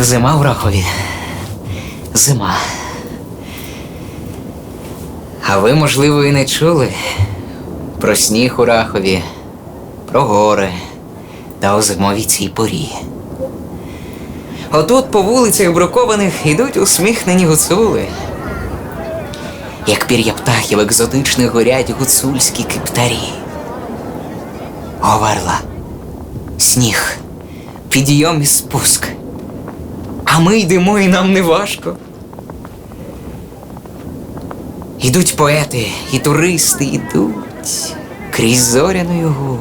Зима в Рахові. Зима. А ви, можливо, і не чули про сніг у Рахові, про гори та у зимовій цій порі. Отут по вулицях брукованих ідуть усміхнені гуцули. Як пір'я птахів екзотичних горять гуцульські киптарі. Говерла, сніг, підйом і спуск. А ми йдемо і нам не важко. Ідуть поети і туристи йдуть крізь зоряну його.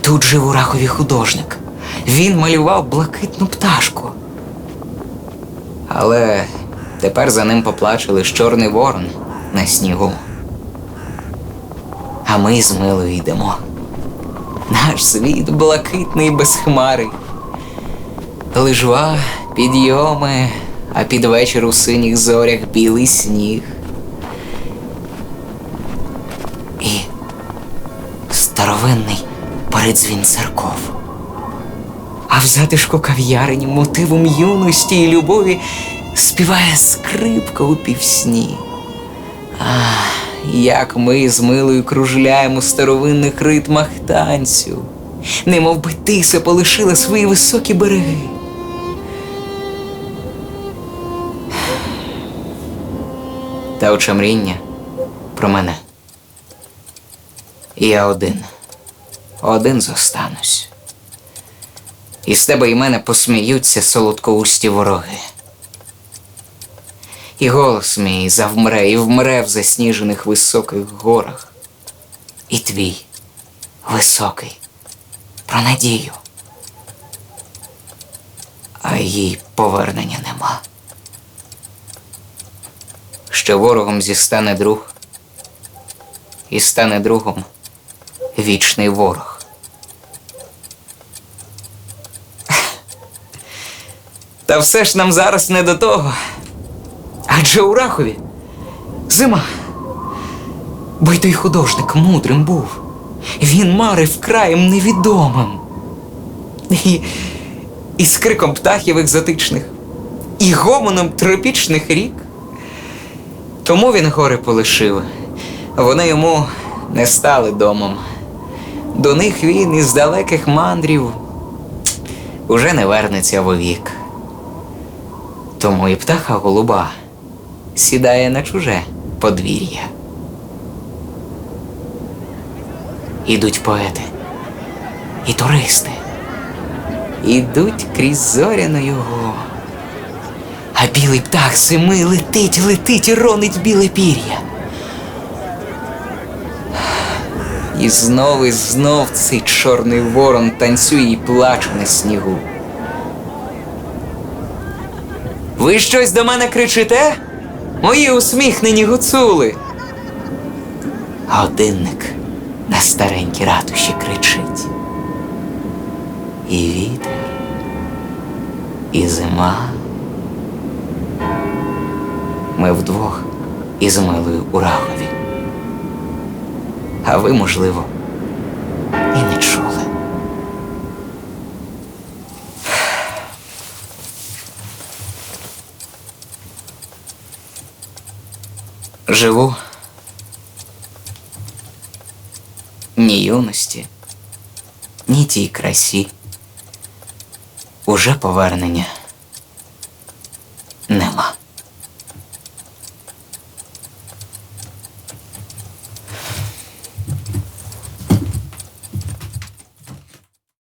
Тут жив у Рахові художник. Він малював блакитну пташку. Але тепер за ним поплаче лиш чорний ворон на снігу. А ми з милою йдемо. Наш світ блакитний без хмари. Лижва, підйоми, а під вечір у синіх зорях білий сніг. І старовинний передзвін церков. А в затишку кав'ярень мотивом юності і любові співає скрипка у півсні. Ах, як ми з милою кружляємо у старовинних ритмах танцю, немов би тиса полишила свої високі береги. Та очамріння про мене. І я один, один зостанусь. І з тебе і мене посміються солодкоусті вороги. І голос мій завмре і вмре в засніжених високих горах. І твій високий про надію. А їй повернення нема. Що ворогом зістане друг, і стане другом вічний ворог. Та все ж нам зараз не до того. Адже у Рахові зима. Бо й той художник мудрим був. Він марив краєм невідомим. І, і з криком птахів екзотичних, і гомоном тропічних рік. Тому він гори полишив. Вони йому не стали домом. До них він із далеких мандрів уже не вернеться вовік. Тому і птаха голуба сідає на чуже подвір'я. Ідуть поети і туристи. Ідуть крізь зоряну його. Білий птах зими летить, летить і ронить біле пір'я. І знов і знов цей чорний ворон танцює і плаче на снігу. Ви щось до мене кричите? Мої усміхнені гуцули. А годинник на старенькій ратуші кричить. І вітер, і зима. Ми вдвох із милою у Рахові. А ви, можливо, і не чули. Живу ні юності, ні тій красі. Уже повернення